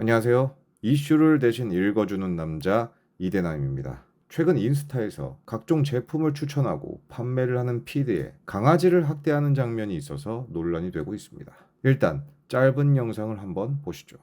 안녕하세요. 이슈를 대신 읽어주는 남자 이대남입니다. 최근 인스타에서 각종 제품을 추천하고 판매를 하는 피드에 강아지를 학대하는 장면이 있어서 논란이 되고 있습니다. 일단 짧은 영상을 한번 보시죠.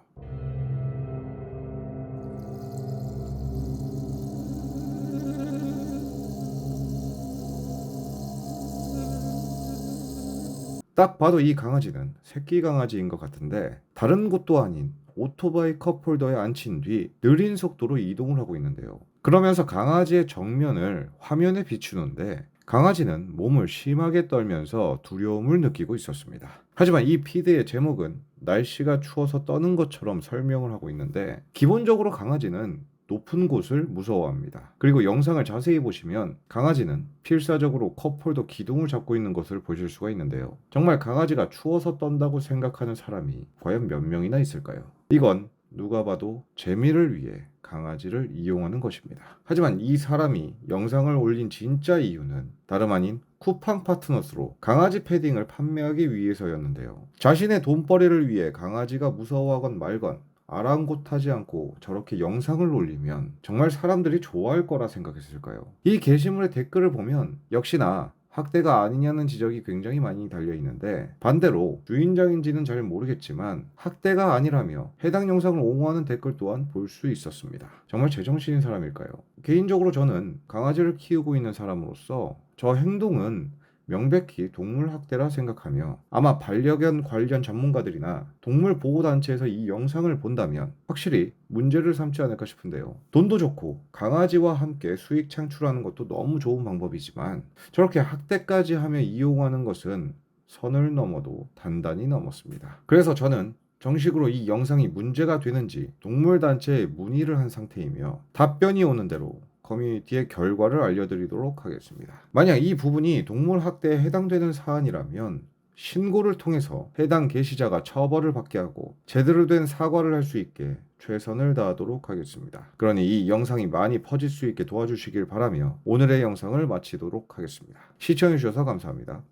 딱 봐도 이 강아지는 새끼 강아지인 것 같은데 다른 곳도 아닌 오토바이 컵홀더에 앉힌 뒤 느린 속도로 이동을 하고 있는데요. 그러면서 강아지의 정면을 화면에 비추는데 강아지는 몸을 심하게 떨면서 두려움을 느끼고 있었습니다. 하지만 이 피드의 제목은 날씨가 추워서 떠는 것처럼 설명을 하고 있는데 기본적으로 강아지는 높은 곳을 무서워합니다. 그리고 영상을 자세히 보시면 강아지는 필사적으로 컵홀더 기둥을 잡고 있는 것을 보실 수가 있는데요. 정말 강아지가 추워서 떤다고 생각하는 사람이 과연 몇 명이나 있을까요? 이건 누가 봐도 재미를 위해 강아지를 이용하는 것입니다. 하지만 이 사람이 영상을 올린 진짜 이유는 다름 아닌 쿠팡 파트너스로 강아지 패딩을 판매하기 위해서였는데요. 자신의 돈벌이를 위해 강아지가 무서워하건 말건 아랑곳하지 않고 저렇게 영상을 올리면 정말 사람들이 좋아할 거라 생각했을까요? 이 게시물의 댓글을 보면 역시나 학대가 아니냐는 지적이 굉장히 많이 달려 있는데 반대로 주인장인지는 잘 모르겠지만 학대가 아니라며 해당 영상을 옹호하는 댓글 또한 볼 수 있었습니다. 정말 제정신인 사람일까요? 개인적으로 저는 강아지를 키우고 있는 사람으로서 저 행동은 명백히 동물 학대라 생각하며 아마 반려견 관련 전문가들이나 동물 보호 단체에서 이 영상을 본다면 확실히 문제를 삼지 않을까 싶은데요. 돈도 좋고 강아지와 함께 수익 창출하는 것도 너무 좋은 방법이지만 저렇게 학대까지 하며 이용하는 것은 선을 넘어도 단단히 넘었습니다. 그래서 저는 정식으로 이 영상이 문제가 되는지 동물단체에 문의를 한 상태이며 답변이 오는 대로 커뮤니티의 결과를 알려드리도록 하겠습니다. 만약 이 부분이 동물 학대에 해당되는 사안이라면 신고를 통해서 해당 게시자가 처벌을 받게 하고 제대로 된 사과를 할 수 있게 최선을 다하도록 하겠습니다. 그러니 이 영상이 많이 퍼질 수 있게 도와주시길 바라며 오늘의 영상을 마치도록 하겠습니다. 시청해주셔서 감사합니다.